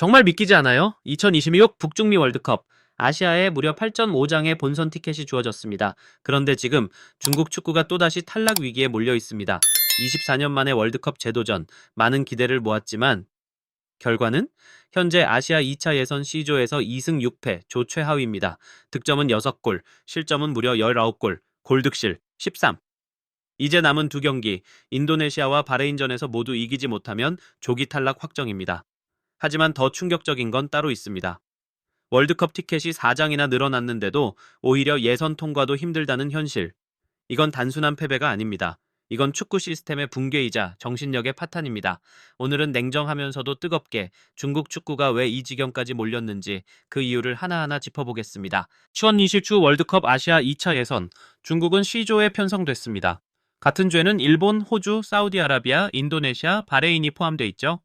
정말 믿기지 않아요? 2026 북중미 월드컵. 아시아에 무려 8.5장의 본선 티켓이 주어졌습니다. 그런데 지금 중국 축구가 또다시 탈락 위기에 몰려 있습니다. 24년 만에 월드컵 재도전, 많은 기대를 모았지만 결과는 현재 아시아 2차 예선 C조에서 2승 6패, 조 최하위입니다. 득점은 6골, 실점은 무려 19골, 골득실 13. 이제 남은 두 경기, 인도네시아와 바레인전에서 모두 이기지 못하면 조기 탈락 확정입니다. 하지만 더 충격적인 건 따로 있습니다. 월드컵 티켓이 4장이나 늘어났는데도 오히려 예선 통과도 힘들다는 현실. 이건 단순한 패배가 아닙니다. 이건 축구 시스템의 붕괴이자 정신력의 파탄입니다. 오늘은 냉정하면서도 뜨겁게 중국 축구가 왜 이 지경까지 몰렸는지 그 이유를 하나하나 짚어보겠습니다. 2027 월드컵 아시아 2차 예선, 중국은 C조에 편성됐습니다. 같은 죄는 일본, 호주, 사우디아라비아, 인도네시아, 바레인이 포함돼 있죠.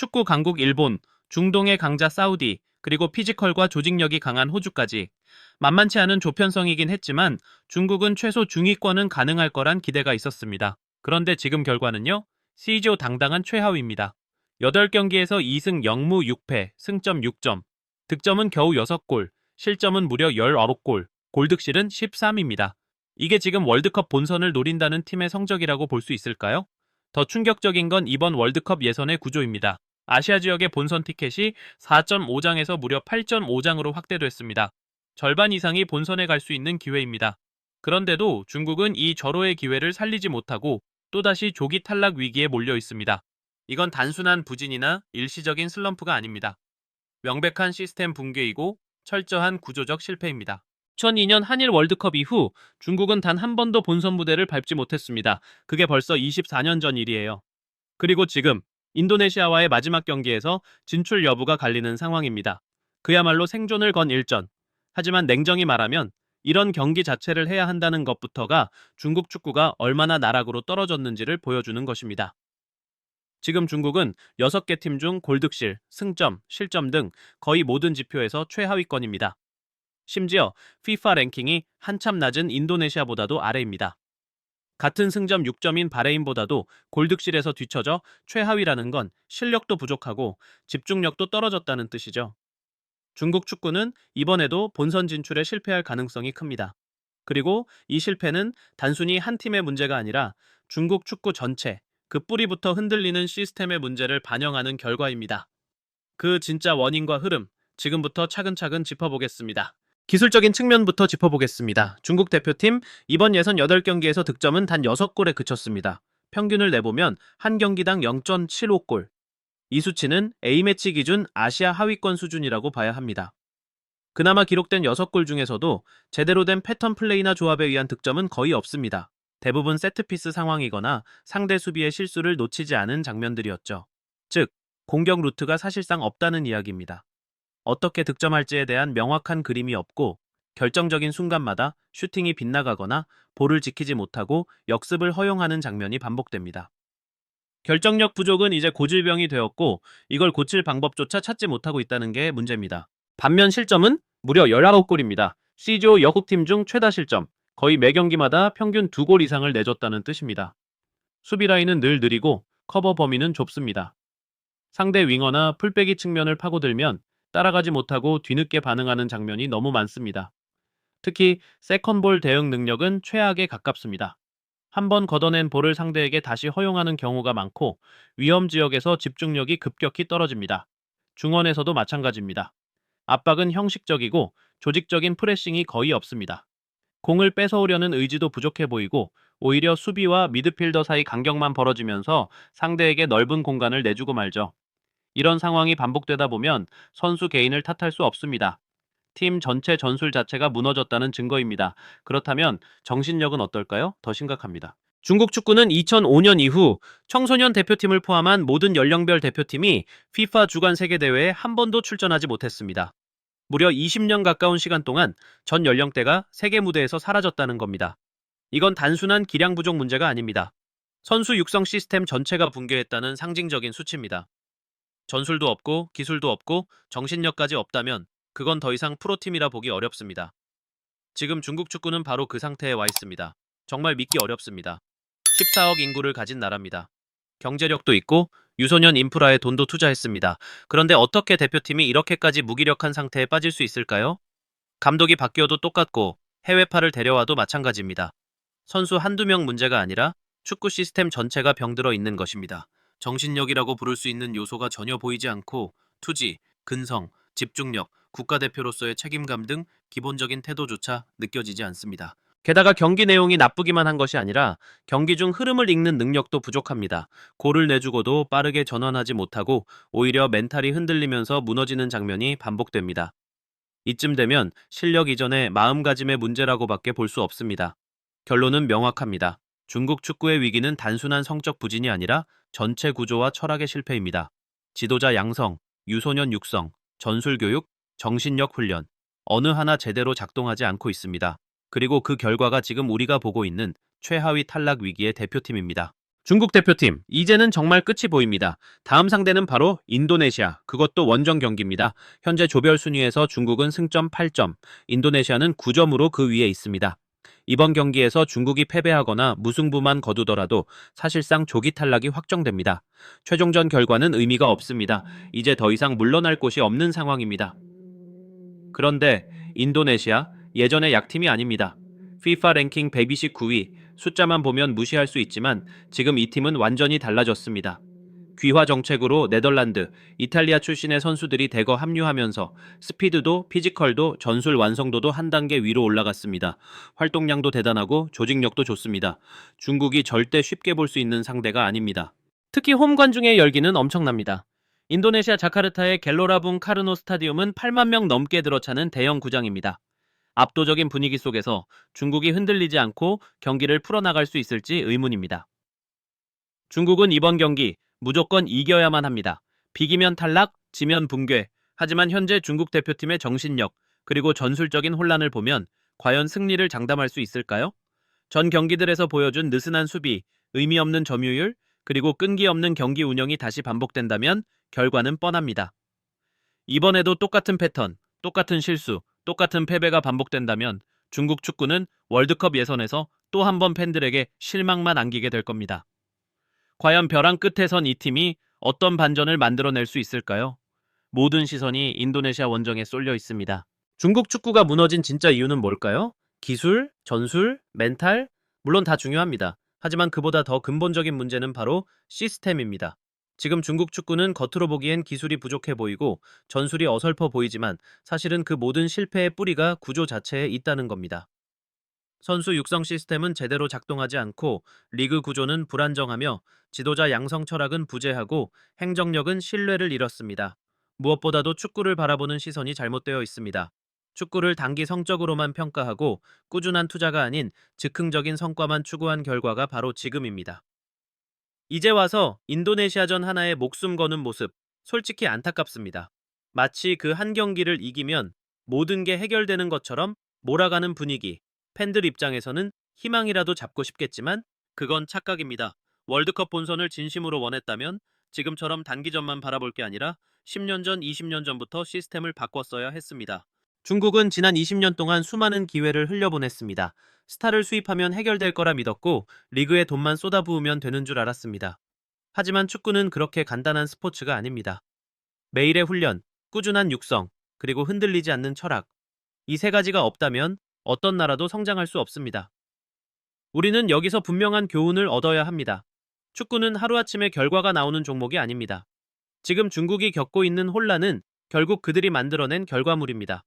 축구 강국 일본, 중동의 강자 사우디, 그리고 피지컬과 조직력이 강한 호주까지 만만치 않은 조편성이긴 했지만 중국은 최소 중위권은 가능할 거란 기대가 있었습니다. 그런데 지금 결과는요? C조 당당한 최하위입니다. 8경기에서 2승 0무 6패, 승점 6점, 득점은 겨우 6골, 실점은 무려 19골, 골득실은 13입니다. 이게 지금 월드컵 본선을 노린다는 팀의 성적이라고 볼 수 있을까요? 더 충격적인 건 이번 월드컵 예선의 구조입니다. 아시아 지역의 본선 티켓이 4.5장에서 무려 8.5장으로 확대됐습니다. 절반 이상이 본선에 갈 수 있는 기회입니다. 그런데도 중국은 이 절호의 기회를 살리지 못하고 또다시 조기 탈락 위기에 몰려 있습니다. 이건 단순한 부진이나 일시적인 슬럼프가 아닙니다. 명백한 시스템 붕괴이고 철저한 구조적 실패입니다. 2002년 한일 월드컵 이후 중국은 단 한 번도 본선 무대를 밟지 못했습니다. 그게 벌써 24년 전 일이에요. 그리고 지금 인도네시아와의 마지막 경기에서 진출 여부가 갈리는 상황입니다. 그야말로 생존을 건 일전. 하지만 냉정히 말하면 이런 경기 자체를 해야 한다는 것부터가 중국 축구가 얼마나 나락으로 떨어졌는지를 보여주는 것입니다. 지금 중국은 6개 팀 중 골득실, 승점, 실점 등 거의 모든 지표에서 최하위권입니다. 심지어 FIFA 랭킹이 한참 낮은 인도네시아보다도 아래입니다. 같은 승점 6점인 바레인보다도 골득실에서 뒤처져 최하위라는 건 실력도 부족하고 집중력도 떨어졌다는 뜻이죠. 중국 축구는 이번에도 본선 진출에 실패할 가능성이 큽니다. 그리고 이 실패는 단순히 한 팀의 문제가 아니라 중국 축구 전체, 그 뿌리부터 흔들리는 시스템의 문제를 반영하는 결과입니다. 그 진짜 원인과 흐름, 지금부터 차근차근 짚어보겠습니다. 기술적인 측면부터 짚어보겠습니다. 중국 대표팀 이번 예선 8경기에서 득점은 단 6골에 그쳤습니다. 평균을 내보면 한 경기당 0.75골. 이 수치는 A매치 기준 아시아 하위권 수준이라고 봐야 합니다. 그나마 기록된 6골 중에서도 제대로 된 패턴 플레이나 조합에 의한 득점은 거의 없습니다. 대부분 세트피스 상황이거나 상대 수비의 실수를 놓치지 않은 장면들이었죠. 즉, 공격 루트가 사실상 없다는 이야기입니다. 어떻게 득점할지에 대한 명확한 그림이 없고 결정적인 순간마다 슈팅이 빗나가거나 볼을 지키지 못하고 역습을 허용하는 장면이 반복됩니다. 결정력 부족은 이제 고질병이 되었고 이걸 고칠 방법조차 찾지 못하고 있다는 게 문제입니다. 반면 실점은 무려 19골입니다. C조 역국팀 중 최다 실점, 거의 매 경기마다 평균 2골 이상을 내줬다는 뜻입니다. 수비 라인은 늘 느리고 커버 범위는 좁습니다. 상대 윙어나 풀백이 측면을 파고들면 따라가지 못하고 뒤늦게 반응하는 장면이 너무 많습니다. 특히 세컨볼 대응 능력은 최악에 가깝습니다. 한번 걷어낸 볼을 상대에게 다시 허용하는 경우가 많고 위험 지역에서 집중력이 급격히 떨어집니다. 중원에서도 마찬가지입니다. 압박은 형식적이고 조직적인 프레싱이 거의 없습니다. 공을 뺏어오려는 의지도 부족해 보이고 오히려 수비와 미드필더 사이 간격만 벌어지면서 상대에게 넓은 공간을 내주고 말죠. 이런 상황이 반복되다 보면 선수 개인을 탓할 수 없습니다. 팀 전체 전술 자체가 무너졌다는 증거입니다. 그렇다면 정신력은 어떨까요? 더 심각합니다. 중국 축구는 2005년 이후 청소년 대표팀을 포함한 모든 연령별 대표팀이 FIFA 주간 세계대회에 한 번도 출전하지 못했습니다. 무려 20년 가까운 시간 동안 전 연령대가 세계 무대에서 사라졌다는 겁니다. 이건 단순한 기량 부족 문제가 아닙니다. 선수 육성 시스템 전체가 붕괴했다는 상징적인 수치입니다. 전술도 없고 기술도 없고 정신력까지 없다면 그건 더 이상 프로팀이라 보기 어렵습니다. 지금 중국 축구는 바로 그 상태에 와 있습니다. 정말 믿기 어렵습니다. 14억 인구를 가진 나라입니다. 경제력도 있고 유소년 인프라에 돈도 투자했습니다. 그런데 어떻게 대표팀이 이렇게까지 무기력한 상태에 빠질 수 있을까요? 감독이 바뀌어도 똑같고 해외파를 데려와도 마찬가지입니다. 선수 한두 명 문제가 아니라 축구 시스템 전체가 병들어 있는 것입니다. 정신력이라고 부를 수 있는 요소가 전혀 보이지 않고 투지, 근성, 집중력, 국가대표로서의 책임감 등 기본적인 태도조차 느껴지지 않습니다. 게다가 경기 내용이 나쁘기만 한 것이 아니라 경기 중 흐름을 읽는 능력도 부족합니다. 골을 내주고도 빠르게 전환하지 못하고 오히려 멘탈이 흔들리면서 무너지는 장면이 반복됩니다. 이쯤 되면 실력 이전의 마음가짐의 문제라고밖에 볼 수 없습니다. 결론은 명확합니다. 중국 축구의 위기는 단순한 성적 부진이 아니라 전체 구조와 철학의 실패입니다. 지도자 양성, 유소년 육성, 전술 교육, 정신력 훈련 어느 하나 제대로 작동하지 않고 있습니다. 그리고 그 결과가 지금 우리가 보고 있는 최하위 탈락 위기의 대표팀입니다. 중국 대표팀, 이제는 정말 끝이 보입니다. 다음 상대는 바로 인도네시아, 그것도 원정 경기입니다. 현재 조별 순위에서 중국은 승점 8점, 인도네시아는 9점으로 그 위에 있습니다. 이번 경기에서 중국이 패배하거나 무승부만 거두더라도 사실상 조기 탈락이 확정됩니다. 최종전 결과는 의미가 없습니다. 이제 더 이상 물러날 곳이 없는 상황입니다. 그런데 인도네시아 예전의 약팀이 아닙니다. FIFA 랭킹 129위 숫자만 보면 무시할 수 있지만 지금 이 팀은 완전히 달라졌습니다. 귀화 정책으로 네덜란드, 이탈리아 출신의 선수들이 대거 합류하면서 스피드도 피지컬도 전술 완성도도 한 단계 위로 올라갔습니다. 활동량도 대단하고 조직력도 좋습니다. 중국이 절대 쉽게 볼 수 있는 상대가 아닙니다. 특히 홈 관중의 열기는 엄청납니다. 인도네시아 자카르타의 갤로라붕 카르노 스타디움은 8만 명 넘게 들어차는 대형 구장입니다. 압도적인 분위기 속에서 중국이 흔들리지 않고 경기를 풀어나갈 수 있을지 의문입니다. 중국은 이번 경기 무조건 이겨야만 합니다. 비기면 탈락, 지면 붕괴. 하지만 현재 중국 대표팀의 정신력, 그리고 전술적인 혼란을 보면 과연 승리를 장담할 수 있을까요? 전 경기들에서 보여준 느슨한 수비, 의미 없는 점유율, 그리고 끈기 없는 경기 운영이 다시 반복된다면 결과는 뻔합니다. 이번에도 똑같은 패턴, 똑같은 실수, 똑같은 패배가 반복된다면 중국 축구는 월드컵 예선에서 또 한 번 팬들에게 실망만 안기게 될 겁니다. 과연 벼랑 끝에 선 이 팀이 어떤 반전을 만들어낼 수 있을까요? 모든 시선이 인도네시아 원정에 쏠려 있습니다. 중국 축구가 무너진 진짜 이유는 뭘까요? 기술, 전술, 멘탈? 물론 다 중요합니다. 하지만 그보다 더 근본적인 문제는 바로 시스템입니다. 지금 중국 축구는 겉으로 보기엔 기술이 부족해 보이고 전술이 어설퍼 보이지만 사실은 그 모든 실패의 뿌리가 구조 자체에 있다는 겁니다. 선수 육성 시스템은 제대로 작동하지 않고 리그 구조는 불안정하며 지도자 양성 철학은 부재하고 행정력은 신뢰를 잃었습니다. 무엇보다도 축구를 바라보는 시선이 잘못되어 있습니다. 축구를 단기 성적으로만 평가하고 꾸준한 투자가 아닌 즉흥적인 성과만 추구한 결과가 바로 지금입니다. 이제 와서 인도네시아전 하나에 목숨 거는 모습, 솔직히 안타깝습니다. 마치 그 한 경기를 이기면 모든 게 해결되는 것처럼 몰아가는 분위기, 팬들 입장에서는 희망이라도 잡고 싶겠지만 그건 착각입니다. 월드컵 본선을 진심으로 원했다면 지금처럼 단기전만 바라볼 게 아니라 10년 전, 20년 전부터 시스템을 바꿨어야 했습니다. 중국은 지난 20년 동안 수많은 기회를 흘려보냈습니다. 스타를 수입하면 해결될 거라 믿었고 리그에 돈만 쏟아부으면 되는 줄 알았습니다. 하지만 축구는 그렇게 간단한 스포츠가 아닙니다. 매일의 훈련, 꾸준한 육성, 그리고 흔들리지 않는 철학. 이 세 가지가 없다면 어떤 나라도 성장할 수 없습니다. 우리는 여기서 분명한 교훈을 얻어야 합니다. 축구는 하루아침에 결과가 나오는 종목이 아닙니다. 지금 중국이 겪고 있는 혼란은 결국 그들이 만들어낸 결과물입니다.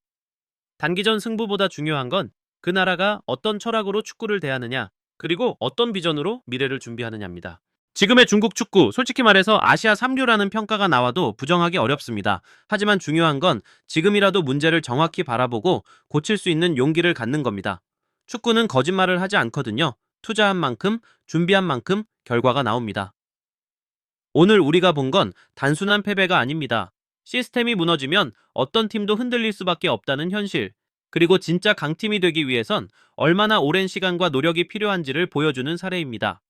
단기전 승부보다 중요한 건 그 나라가 어떤 철학으로 축구를 대하느냐, 그리고 어떤 비전으로 미래를 준비하느냐입니다. 지금의 중국 축구, 솔직히 말해서 아시아 3류라는 평가가 나와도 부정하기 어렵습니다. 하지만 중요한 건 지금이라도 문제를 정확히 바라보고 고칠 수 있는 용기를 갖는 겁니다. 축구는 거짓말을 하지 않거든요. 투자한 만큼, 준비한 만큼 결과가 나옵니다. 오늘 우리가 본 건 단순한 패배가 아닙니다. 시스템이 무너지면 어떤 팀도 흔들릴 수밖에 없다는 현실. 그리고 진짜 강팀이 되기 위해선 얼마나 오랜 시간과 노력이 필요한지를 보여주는 사례입니다.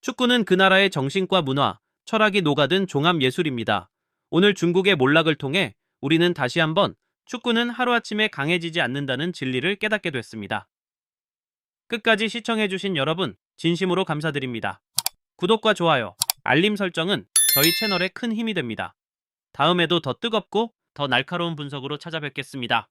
축구는 그 나라의 정신과 문화, 철학이 녹아든 종합 예술입니다. 오늘 중국의 몰락을 통해 우리는 다시 한번 축구는 하루아침에 강해지지 않는다는 진리를 깨닫게 됐습니다. 끝까지 시청해주신 여러분, 진심으로 감사드립니다. 구독과 좋아요, 알림 설정은 저희 채널에 큰 힘이 됩니다. 다음에도 더 뜨겁고 더 날카로운 분석으로 찾아뵙겠습니다.